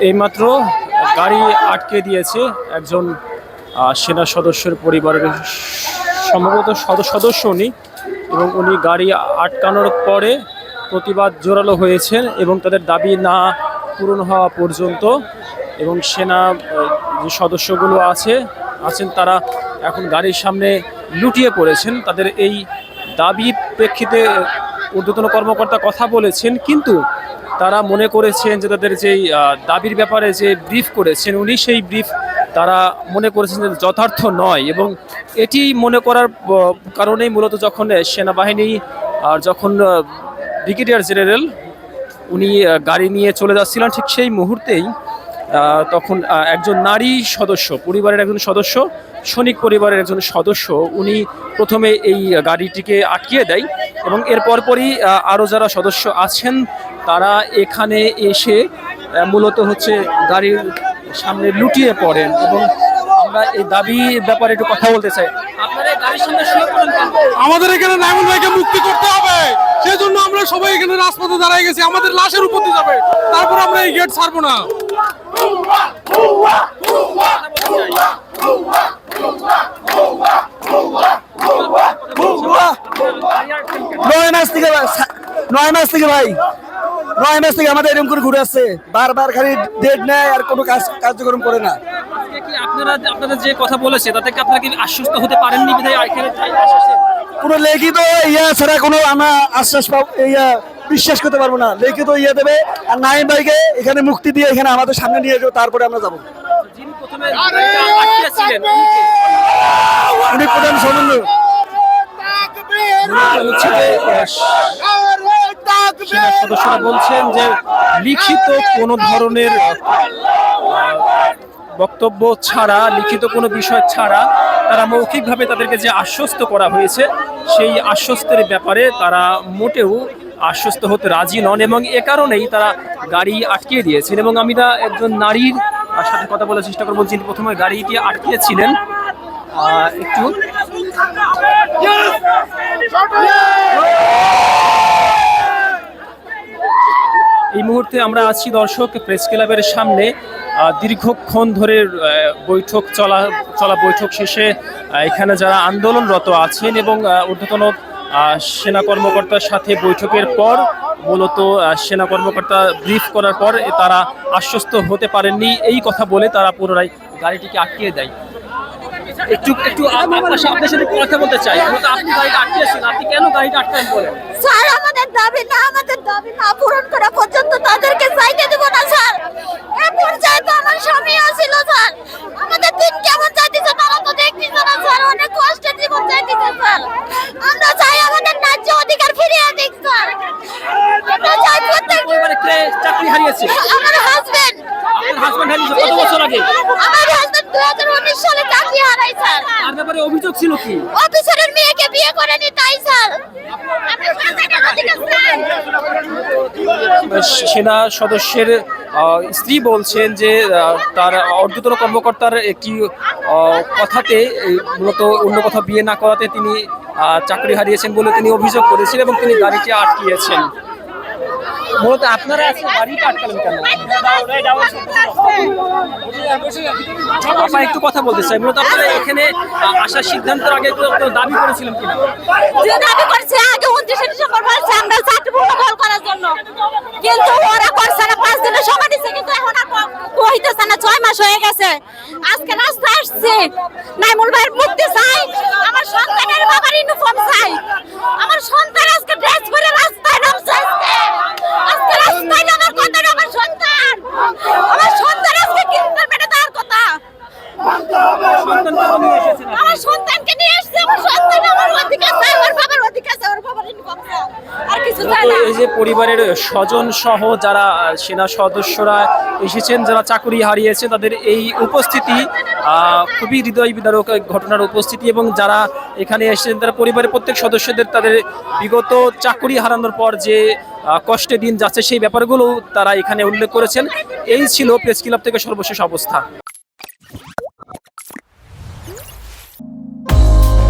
এইমাত্র গাড়ি আটকে দিয়েছে একজন সেনা সদস্যের পরিবারের সম্ভবত সদ- সদস্য উনি এবং উনি গাড়ি আটকানোর পরে প্রতিবাদ জোরালো হয়েছেন এবং তাদের দাবি না পূরণ হওয়া পর্যন্ত এবং সেনা যে সদস্যগুলো আছে, আছেন তারা এখন গাড়ির সামনে লুটিয়ে পড়েছেন। তাদের এই দাবির প্রেক্ষিতে ঊর্ধ্বতন কর্মকর্তা কথা বলেছেন, কিন্তু তারা মনে করেছেন যে তাদের যেই দাবির ব্যাপারে যে ব্রিফ করেছেন, উনি সেই ব্রিফ তারা মনে করেছেন যে যথার্থ নয় এবং এটি মনে করার কারণেই মূলত যখন সেনাবাহিনী আর যখন ব্রিগেডিয়ার জেনারেল উনি গাড়ি নিয়ে চলে যাচ্ছিলেন, ঠিক সেই মুহূর্তেই তখন একজন নারী সদস্য, পরিবারের একজন সদস্য, সৈনিক পরিবারের একজন সদস্য, উনি প্রথমে এই গাড়িটিকে আটকিয়ে দেয় এবং এর পরপরই আরও যারা সদস্য আছেন তারা এখানে এসে মূলত হচ্ছে গাড়ির সামনে লুটিয়ে পড়েন এবং আমরা এই দাবির ব্যাপারে একটু কথা বলতে চাই। আপনারা গাড়ির সামনে শুয়ে পড়েন আমাদের এখানে নাইমুল ভাইকে মুক্তি করতে হবে। সেই জন্য আমরা সবাই এখানে রাজপথে দাঁড়াই গেছি। আমাদের লাশের উপর দিয়ে যাবে। তারপর আমরা এই গেট ছাড়বো না। নয় মাস থেকে নয় মাস থেকে ভাই। নয় মাস থেকে আমাদের এরকম করে ঘুরে আসছে বারবার খালি ডেট নেয় আর কোনো কাজ কার্যক্রম করে না আজকে কি আপনারা আপনাদের যে কথা বলেছে তাতে কি আপনারা কি আশ্বস্ত হতে পারেননি বিধায়? কোনো লিখিত ইয়া ছাড়া কোনো আমরা আশ্বাস পাব ইয়া বিশ্বাস করতে পারব না লিখিত ইয়ে দেবে আর নাইম ভাইকে এখানে মুক্তি দিয়ে এখানে আমাদের সামনে নিয়ে যাব তারপরে আমরা যাব উনি প্রধান সমন্বয় হচ্ছে সেনা সদস্যরা বলছেন যে লিখিত কোনো ধরনের বক্তব্য ছাড়া লিখিত কোনো বিষয় ছাড়া তারা মৌখিকভাবে তাদেরকে যে আশ্বস্ত করা হয়েছে সেই আশ্বস্তের ব্যাপারে তারা মোটেও আশ্বস্ত হতে রাজি নন এবং এ কারণেই তারা গাড়ি আটকিয়ে দিয়েছেন। এবং আমি তা একজন নারীর সাথে কথা বলার চেষ্টা করব। যিনি প্রথমে গাড়িটি আটকিয়েছিলেন একটু। মুহূর্তে আমরা আছি দর্শক, প্রেস ক্লাবের সামনে। দীর্ঘক্ষণ ধরে বৈঠক চলা চলা বৈঠক শেষে এখানে যারা আন্দোলনরত আছেন এবং ঊর্ধ্বতন সেনা কর্মকর্তার সাথে বৈঠকের পর, মূলত সেনা কর্মকর্তা ব্রিফ করার পর তারা আশ্বস্ত হতে পারেননি। এই কথা বলে তারা পুনরায় গাড়িটিকে আটকিয়ে দেয়। একটু একটু আপনার সাথে আপনার সাথে কথা বলতে চাই। আপনি গাড়িটা আটকিয়েছেন আপনি কেন গাড়িটা আটকান বলেন? স্যার আমাদের দাবি না আমাদের দাবি না পূরণ করা পর্যন্ত তাদেরকে চাইতে দেবো না স্যার। এ পর্যায়ে তো আমার স্বামী আসিল স্যার। আমাদের দিন কেমন যাইতেছে তারা তো দেখতেছে না স্যার। অনেক কষ্টে জীবন যাইতেছে স্যার। আমরা চাই আমাদের ন্যায্য অধিকার ফিরিয়ে দিক স্যার। আমরা চাই পরিবারে কে চাকরি হারিয়েছে? আমার হাজবেন্ড আপনার হাজবেন্ড হারিয়েছে কত বছর আগে? আমার হাজবেন্ড দু হাজার উনিশ সালে চাকরি হারাই স্যার। তার ব্যাপারে অভিযোগ ছিল কি? অফিসারের মেয়েকে বিয়ে করেনি তাই স্যার। সেনা সদস্যের স্ত্রী বলছেন যে তার অর্ধতন কর্মকর্তার একটি কথাতে মূলত অন্য কথা বিয়ে না করাতে তিনি চাকরি হারিয়েছেন বলে তিনি অভিযোগ করেছেন এবং তিনি গাড়িটি আটকিয়েছেন। মূলত আপনারা আজকে গাড়িটা আটকালেন কেন? একটু কথা বলতে চাই। মূলত আপনারা এখানে আসার সিদ্ধান্তের আগে দাবি করেছিলেন কিনা? দাবি করছে, আগে উনত্রিশে ডিসেম্বর বলছে আমরা করার জন্য। কিন্তু ওরা করছে না, পাঁচ দিনের সময় দিচ্ছে কিন্তু এখন আর না, ছয় মাস হয়ে গেছে। আজকে রাস্তায় আসছে। নাইমুল ভাইয়ের মুক্তি চাই আমার সন্তানের বাবার ইউনিফর্ম চাই আমার সন্তান আজকে ড্রেস পরে রাস্তায় নামছে আজকে আজকে রাস্তায় নামার কথা না আমার সন্তান আমার সন্তান আজকে কিনতে পেটে তার কথা। সন্তান আমার সন্তানকে নিয়ে এসেছে আমার সন্তান আমার অধিকার আমার বাবার অধিকার চাই আমার বাবার ইনকাম চাই আর কিছু চাই তো এই যে পরিবারের স্বজন সহ যারা সেনা সদস্যরা এসেছেন যারা চাকুরি হারিয়েছে তাদের এই উপস্থিতি খুবই হৃদয় বিদারক ঘটনার উপস্থিতি এবং যারা এখানে এসেছেন তারা পরিবারের প্রত্যেক সদস্যদের তাদের বিগত চাকুরি হারানোর পর যে কষ্টে দিন যাচ্ছে সেই ব্যাপারগুলো তারা এখানে উল্লেখ করেছেন। এই ছিল প্রেস ক্লাব থেকে সর্বশেষ অবস্থা।